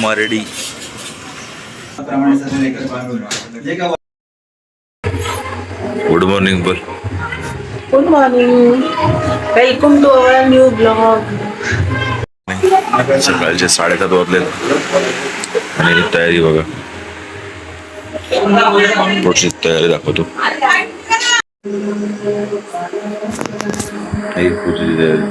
Mardi good morning बोल good morning welcome to our new blog सकाळचे साडेसात वाजले. आणि तयारी बघा. पुढची तयारी दाखवतो. तयारी.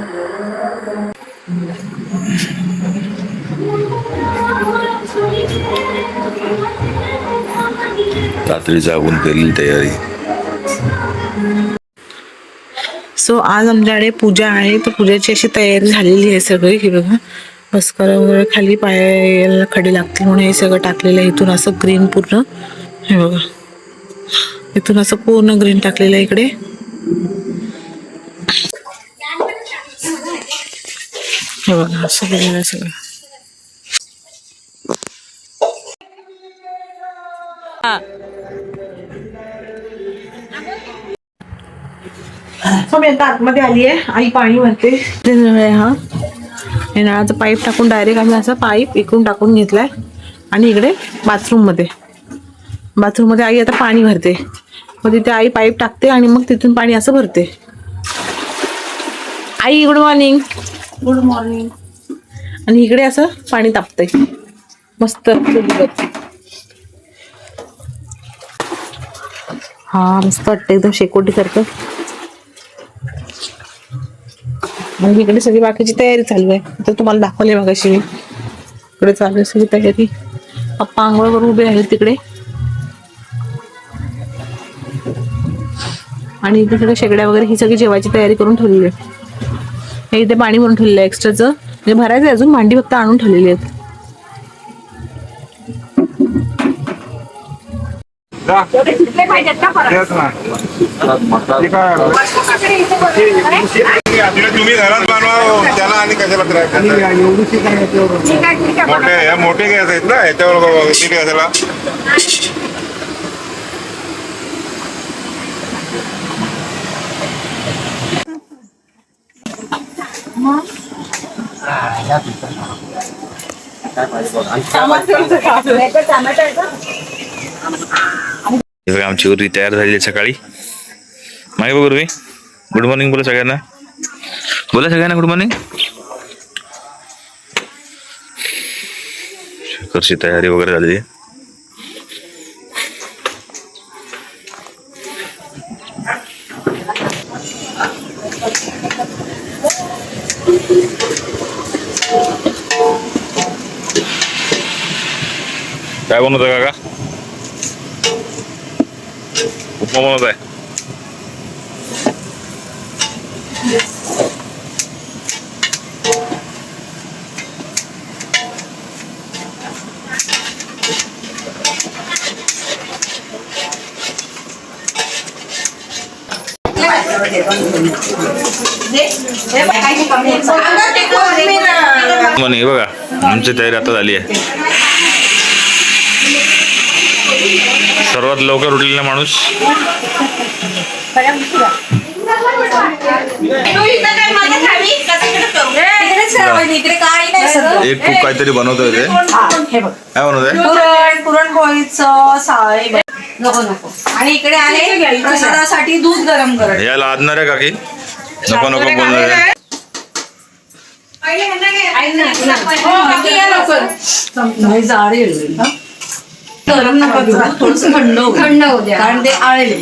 रात्री जागून केलेली तयारी. सो आज आमच्याकडे पूजा आहे. तर पूजेची अशी तयारी झालेली आहे सगळी की बघा. बसकर वगैरे खाली पायाला खडे लागतील म्हणून हे सगळं टाकलेलं आहे. इथून असं ग्रीन पूर्ण. हे बघा. इथून असं पूर्ण ग्रीन टाकलेलं आहे इकडे. हे बघा असं केलेलं आहे सगळं. सो मी आता आतमध्ये आली आहे. आई पाणी भरते. ते नळ हा. हे नळाचं पाईप टाकून डायरेक्ट आम्ही असं पाईप इकडून टाकून घेतलाय. आणि इकडे बाथरूममध्ये. बाथरूममध्ये आई आता पाणी भरते. मग तिथे आई पाईप टाकते आणि मग तिथून पाणी असं भरते. आई गुड मॉर्निंग गुड मॉर्निंग आणि इकडे असं पाणी तापतंय. मस्त. हा मस्त वाटतं एकदम शेकोटी सारखं मग इकडे सगळी बाकीची तयारी चालू आहे. तर तुम्हाला दाखवले मग अशी मी. इकडे चालू आहे सगळी तयारी. पप्पा आंघोळवर उभे आहेत तिकडे. आणि इथे सगळ्या शेगड्या वगैरे ही सगळी जेवायची तयारी करून ठेवलेली आहे. हे इथे पाणी भरून ठेवलेलं आहे एक्स्ट्राचं म्हणजे भरायचं आहे अजून भांडी फक्त आणून ठेवलेली आहेत. तुम्ही घरात बनवा त्याला आणि कशाला त्रास देताय? मोठे या मोठे गॅस आहेत ना याच्यावर किती कशाला हे बघा आमची उर्वी तयार झालेली सकाळी. मागे बघ उर्वी. गुड मॉर्निंग बोला सगळ्यांना. बोला सगळ्यांना गुड मॉर्निंग शेखरची तयारी वगैरे झालेली आहे. काय बनवतं काका? बनवत आहे म्हणे बघा आमची तयारी आता झाली आहे सर्वात लवकर उठलेला माणूस. एक खूप काहीतरी बनवतोय ते. काय बनवतोय? पुरण पुरणपोळीचं साळी नको नको. आणि इकडे आहे प्रसादासाठी दूध गरम करत या लादणार आहे काकी. नको नको बोलणार आहे. नाही जाड येईल गरम नका करू, थोडंसं थंड होऊ थंड होऊ द्या. कारण ते आळेल.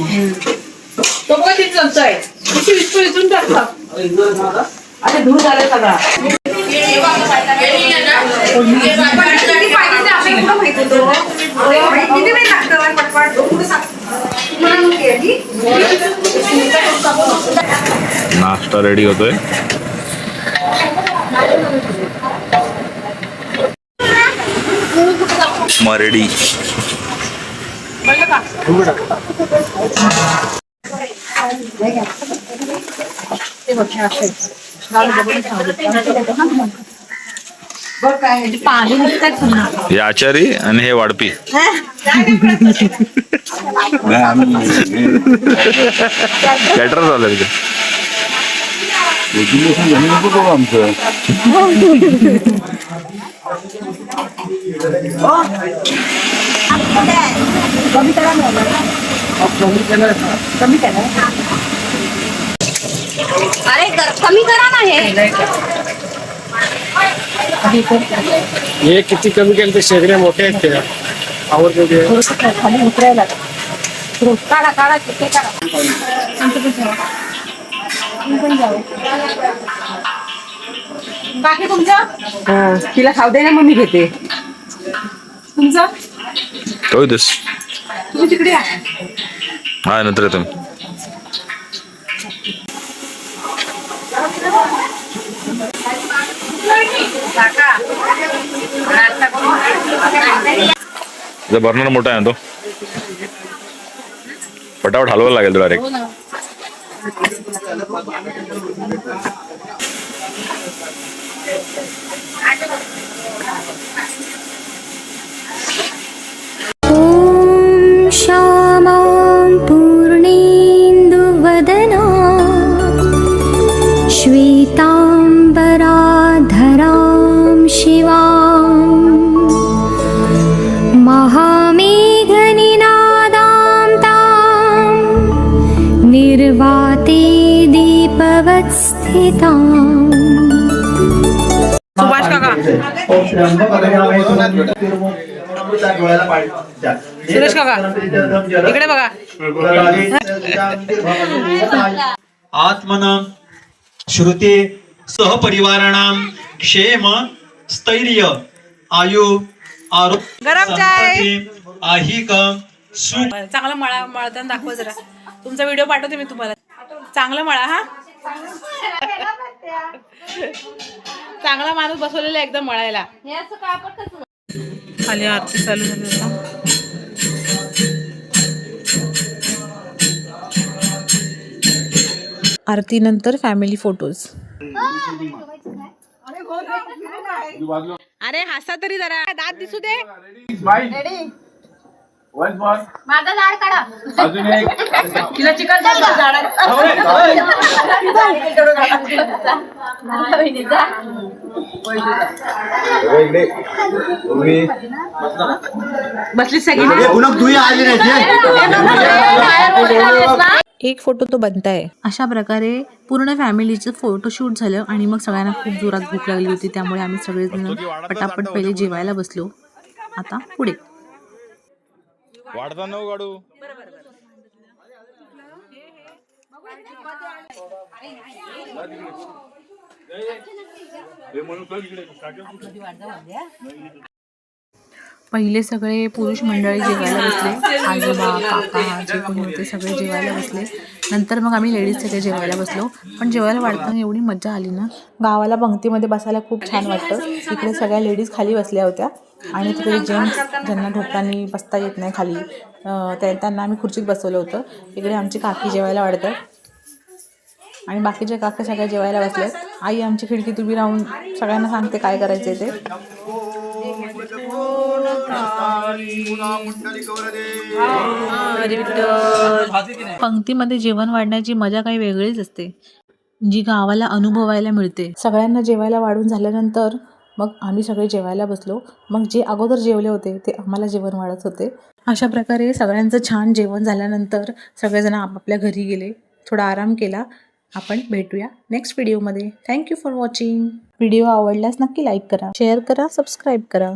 अरे दूध आलं सगळा. नाश्ता रेडी होतोय. मरडी. पाणी निघतात पुन्हा हे आचारी आणि हे वाडपी. कॅटर झालं तिथे अरे कर- कमी करा ना हे. हे किती कमी केलं तर शेगड्या मोठ्या आहेत त्या आवडते ते. काढा काढा ते काढा? बाकी तुमचं? तिला खाऊ दे ना मग मी घेते. तुमचं? तो येतोस तुम्ही तिकडे या. हा नंतर येतो मी. बर्नर मोठा आहे ना तो. पटापट हलवायला लागेल तुला डायरेक्ट दीपवत्स्थिताम् सुभाष काका. सुरेश काका. इकडे बघा. आत्मनं श्रुते सहपरिवाराणां क्षेम स्थैर्य आयु आरोग्य गरम चाय. आहिक सुख. चांगला मळा मळताना दाखवा जरा. तुमचा व्हिडिओ पाठवते मी तुम्हाला. चांगला मळा हा? चांगला माणूस बसवलेला एकदम मळायला. हे खाली आरती चालू झाली आता. आरतीनंतर फॅमिली फोटोज अरे हसा तरी जरा. दात दिसू दे. माझा लाड काढा. तिला चिकन बसली सगळी एक फोटो तो बनताय. अशा प्रकारे पूर्ण फॅमिलीचं फोटोशूट झालं आणि मग सगळ्यांना खूप जोरात भूक लागली होती त्यामुळे आम्ही सगळेजण पटापट पहिले जेवायला बसलो. आता पुढे. वाढता नको काढू पहिले सगळे पुरुष मंडळी जेवायला बसले. आजोबा काका जे कोणी होते सगळे जेवायला बसले. नंतर मग आम्ही लेडीज सगळे जेवायला बसलो. पण जेवायला वाढताना एवढी मजा आली ना. गावाला पंक्तीमध्ये बसायला खूप छान वाटतं. इकडे सगळ्या लेडीज खाली बसल्या होत्या. आणि तिकडे जेंट्स ज्यांना ढोकळांनी बसता येत नाही खाली त्यांना आम्ही खुर्चीत बसवलं होतं. इकडे आमची काकी जेवायला वाढतात. आणि बाकीचे काका सगळ्या जेवायला बसलेत. आई आमची खिडकीत उभी राहून सगळ्यांना सांगते काय करायचंय ते. पंक्तीमध्ये जेवण वाढण्याची मजा काही वेगळीच असते. जी गावाला अनुभवायला मिळते. सगळ्यांना जेवायला वाढून झाल्यानंतर मग आम्ही सगळे जेवायला बसलो. मग जे अगोदर जेवले होते ते आम्हाला जेवण वाढत होते. अशा प्रकारे सगळ्यांचं छान जेवण झाल्यानंतर सगळेजण आपापल्या घरी गेले. थोडा आराम केला. आपण भेटूया नेक्स्ट व्हिडिओमध्ये थँक्यू फॉर वॉचिंग व्हिडिओ आवडल्यास नक्की लाईक करा शेअर करा सबस्क्राईब करा.